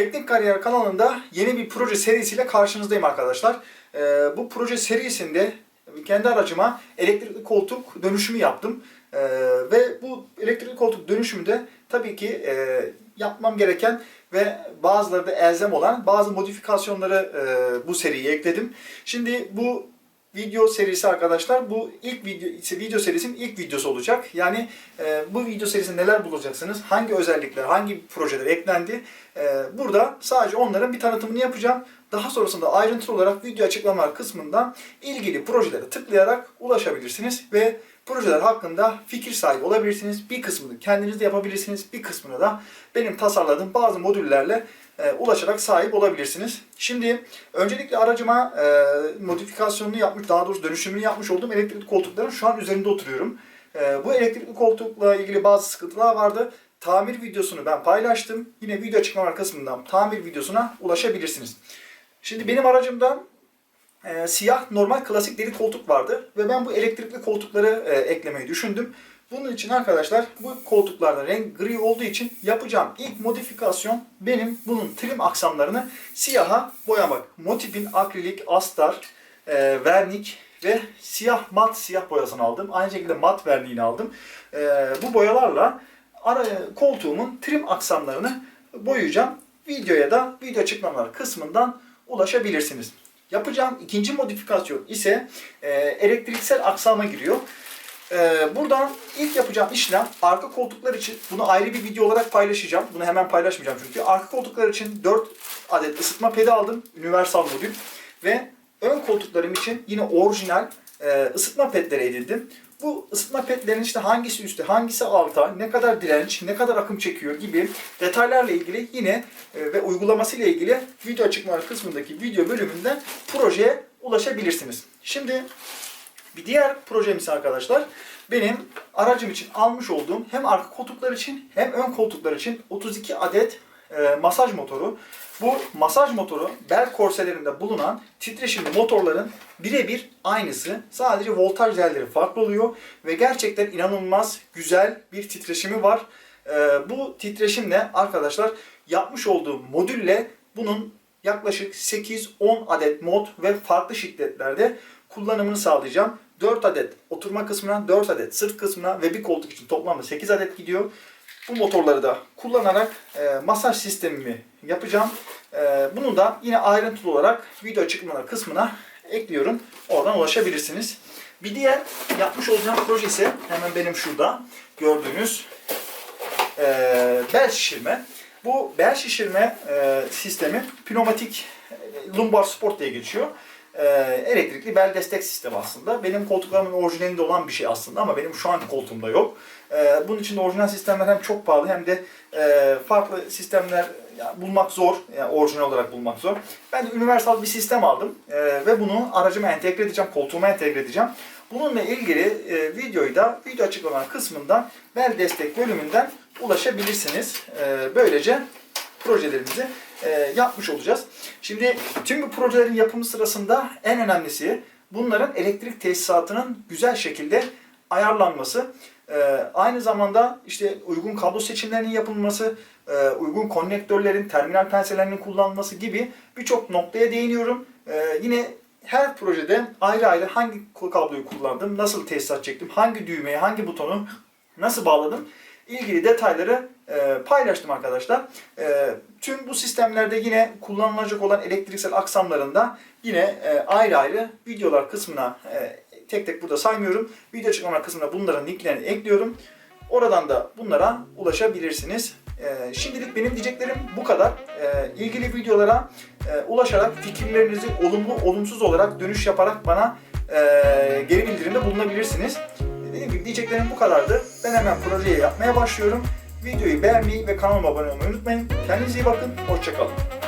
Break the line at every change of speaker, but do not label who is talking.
Teknik Kariyer kanalında yeni bir proje serisiyle karşınızdayım arkadaşlar. Ee, bu proje serisinde kendi aracıma elektrikli koltuk dönüşümü yaptım. Ee, ve bu elektrikli koltuk dönüşümünde tabii ki e, yapmam gereken ve bazıları da elzem olan bazı modifikasyonları e, bu seriye ekledim. Şimdi bu video serisi arkadaşlar bu ilk video video serisinin ilk videosu olacak. Yani e, bu video serisinde neler bulacaksınız? Hangi özellikler, hangi projeler eklendi? E, burada sadece onların bir tanıtımını yapacağım. Daha sonrasında ayrıntılı olarak video açıklamalar kısmından ilgili projelere tıklayarak ulaşabilirsiniz ve projeler hakkında fikir sahibi olabilirsiniz. Bir kısmını kendiniz de yapabilirsiniz. Bir kısmını da benim tasarladığım bazı modüllerle e, ulaşarak sahip olabilirsiniz. Şimdi öncelikle aracıma e, modifikasyonunu yapmış, daha doğrusu dönüşümünü yapmış olduğum elektrikli koltukların şu an üzerinde oturuyorum. E, bu elektrikli koltukla ilgili bazı sıkıntılar vardı. Tamir videosunu ben paylaştım. Yine video açıklamalar kısmından tamir videosuna ulaşabilirsiniz. Şimdi benim aracımda e, siyah normal klasik deri koltuk vardı ve ben bu elektrikli koltukları e, eklemeyi düşündüm. Bunun için arkadaşlar bu koltuklarda renk gri olduğu için yapacağım ilk modifikasyon benim bunun trim aksamlarını siyaha boyamak. Motifin akrilik, astar, e, vernik ve siyah mat siyah boyasını aldım. Aynı şekilde mat verniğini aldım. E, bu boyalarla ara, koltuğumun trim aksamlarını boyayacağım. Videoya da video açıklamalar kısmından ulaşabilirsiniz. Yapacağım ikinci modifikasyon ise e, elektriksel aksama giriyor. E, buradan ilk yapacağım işlem arka koltuklar için bunu ayrı bir video olarak paylaşacağım. Bunu hemen paylaşmayacağım çünkü. Arka koltuklar için 4 adet ısıtma pedi aldım. Universal modül. Ve ön koltuklarım için yine orijinal e, ısıtma pedleri edindim. Bu ısıtma pedlerin işte hangisi üstte, hangisi alta, ne kadar direnç, ne kadar akım çekiyor gibi detaylarla ilgili yine e, ve uygulaması ile ilgili video açıklamalar kısmındaki video bölümünden projeye ulaşabilirsiniz. Şimdi bir diğer projemiz arkadaşlar benim aracım için almış olduğum hem arka koltuklar için hem ön koltuklar için 32 adet e, masaj motoru. Bu masaj motoru bel korselerinde bulunan titreşimli motorların birebir aynısı. Sadece voltaj değerleri farklı oluyor ve gerçekten inanılmaz güzel bir titreşimi var. E, bu titreşimle arkadaşlar yapmış olduğum modülle bunun yaklaşık 8-10 adet mod ve farklı şiddetlerde kullanımını sağlayacağım. 4 adet oturma kısmına, 4 adet sırt kısmına ve bir koltuk için toplamda 8 adet gidiyor. Bu motorları da kullanarak e, masaj sistemimi yapacağım. E, bunu da yine ayrıntılı olarak video açıklamalar kısmına ekliyorum. Oradan ulaşabilirsiniz. Bir diğer yapmış olacağım proje ise hemen benim şurada gördüğünüz e, bel şişirme. Bu bel şişirme e, sistemi pneumatik e, lumbar sport diye geçiyor. E, elektrikli bel destek sistemi aslında. Benim koltuklarımın orijinalinde olan bir şey aslında ama benim şu an koltuğumda yok. E, bunun için de orijinal sistemler hem çok pahalı hem de e, farklı sistemler ya, bulmak zor. Yani orijinal olarak bulmak zor. Ben de universal bir sistem aldım e, ve bunu aracıma entegre edeceğim, koltuğuma entegre edeceğim. Bununla ilgili e, videoyu da video açıklama kısmından bel destek bölümünden ulaşabilirsiniz. E, böylece projelerimizi e, yapmış olacağız. Şimdi tüm bu projelerin yapımı sırasında en önemlisi bunların elektrik tesisatının güzel şekilde ayarlanması. E, aynı zamanda işte uygun kablo seçimlerinin yapılması, e, uygun konnektörlerin, terminal penselerinin kullanılması gibi birçok noktaya değiniyorum. E, yine her projede ayrı ayrı hangi kabloyu kullandım, nasıl tesisat çektim, hangi düğmeye, hangi butonu nasıl bağladım ilgili detayları e, paylaştım arkadaşlar. E, tüm bu sistemlerde yine kullanılacak olan elektriksel aksamlarında yine e, ayrı ayrı videolar kısmına e, tek tek burada saymıyorum. Video açıklama kısmına bunların linklerini ekliyorum. Oradan da bunlara ulaşabilirsiniz. E, şimdilik benim diyeceklerim bu kadar. E, ilgili videolara e, ulaşarak fikirlerinizi olumlu olumsuz olarak dönüş yaparak bana e, geri bildirimde bulunabilirsiniz. Dediğim gibi diyeceklerim bu kadardı. Ben hemen projeyi yapmaya başlıyorum. Videoyu beğenmeyi ve kanalıma abone olmayı unutmayın. Kendinize iyi bakın. Hoşçakalın.